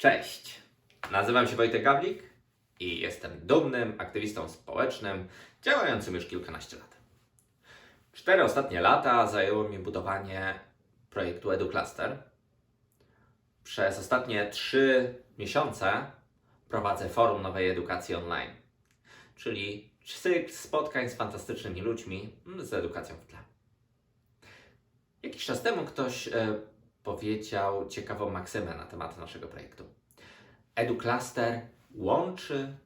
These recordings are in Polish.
Cześć! Nazywam się Wojtek Gawlik i jestem dumnym aktywistą społecznym działającym już kilkanaście lat. Cztery ostatnie lata zajęło mi budowanie projektu EduCluster. Przez ostatnie trzy miesiące prowadzę forum nowej edukacji online, czyli cykl spotkań z fantastycznymi ludźmi z edukacją w tle. Jakiś czas temu ktoś e, powiedział ciekawą maksymę na temat naszego projektu. EduCluster łączy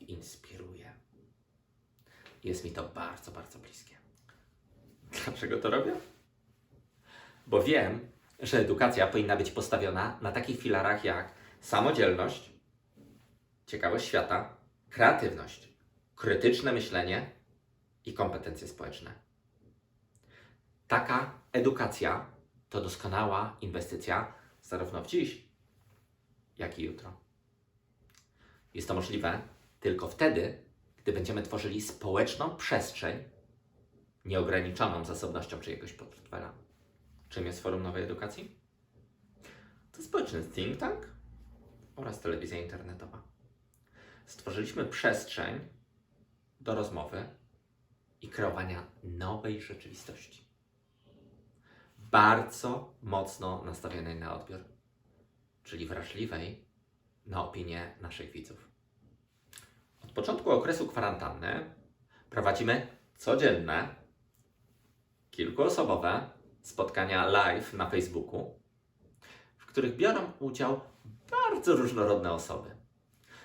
inspiruje. Jest mi to bardzo, bardzo bliskie. Dlaczego to robię? Bo wiem, że edukacja powinna być postawiona na takich filarach jak samodzielność, ciekawość świata, kreatywność, krytyczne myślenie i kompetencje społeczne. Taka edukacja to doskonała inwestycja zarówno w dziś, jak i jutro. Jest to możliwe tylko wtedy, gdy będziemy tworzyli społeczną przestrzeń nieograniczoną zasobnością czyjegoś portfela. Czym jest Forum Nowej Edukacji? To społeczny think tank oraz telewizja internetowa. Stworzyliśmy przestrzeń do rozmowy i kreowania nowej rzeczywistości. Bardzo mocno nastawionej na odbiór, czyli wrażliwej na opinię naszych widzów. Od początku okresu kwarantanny prowadzimy codzienne, kilkuosobowe spotkania live na Facebooku, w których biorą udział bardzo różnorodne osoby.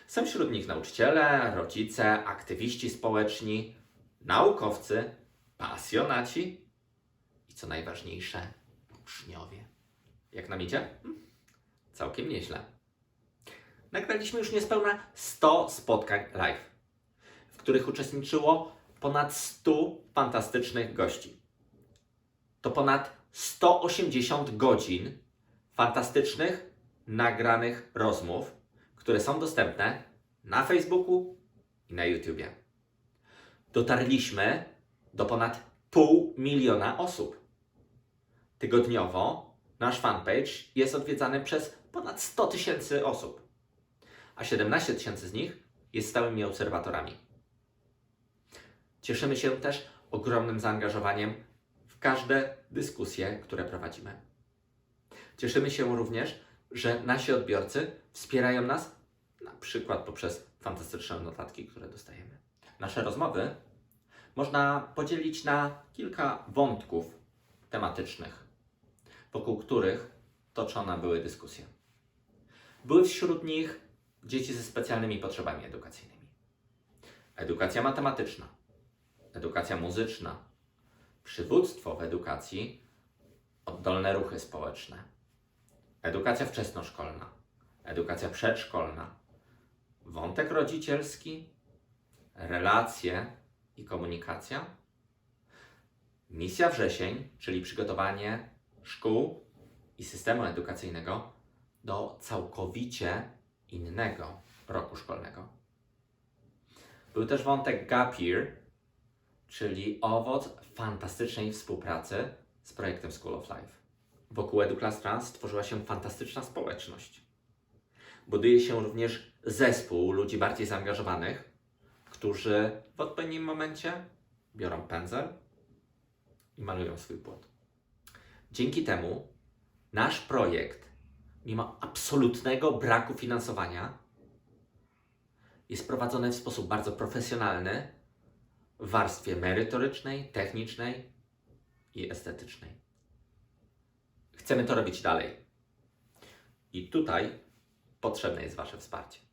Są wśród nich nauczyciele, rodzice, aktywiści społeczni, naukowcy, pasjonaci i co najważniejsze, uczniowie. Jak nam idzie? Hmm, Całkiem nieźle. Nagraliśmy już niespełna 100 spotkań live, w których uczestniczyło ponad 100 fantastycznych gości. To ponad 180 godzin fantastycznych, nagranych rozmów, które są dostępne na Facebooku i na YouTubie. Dotarliśmy do ponad pół miliona osób. Tygodniowo nasz fanpage jest odwiedzany przez ponad 100 tysięcy osób, a 17 tysięcy z nich jest stałymi obserwatorami. Cieszymy się też ogromnym zaangażowaniem w każde dyskusje, które prowadzimy. Cieszymy się również, że nasi odbiorcy wspierają nas na przykład poprzez fantastyczne notatki, które dostajemy. Nasze rozmowy można podzielić na kilka wątków tematycznych, wokół których toczone były dyskusje. Były wśród nich dzieci ze specjalnymi potrzebami edukacyjnymi, edukacja matematyczna, edukacja muzyczna, przywództwo w edukacji, oddolne ruchy społeczne, edukacja wczesnoszkolna, edukacja przedszkolna, wątek rodzicielski, relacje i komunikacja, misja wrzesień, czyli przygotowanie szkół i systemu edukacyjnego do całkowicie innego roku szkolnego. Był też wątek Gap Year, czyli owoc fantastycznej współpracy z projektem School of Life. Wokół EduClass Trans stworzyła się fantastyczna społeczność. Buduje się również zespół ludzi bardziej zaangażowanych, którzy w odpowiednim momencie biorą pędzel i malują swój płot. Dzięki temu nasz projekt, mimo absolutnego braku finansowania, jest prowadzony w sposób bardzo profesjonalny w warstwie merytorycznej, technicznej i estetycznej. Chcemy to robić dalej. I tutaj potrzebne jest Wasze wsparcie.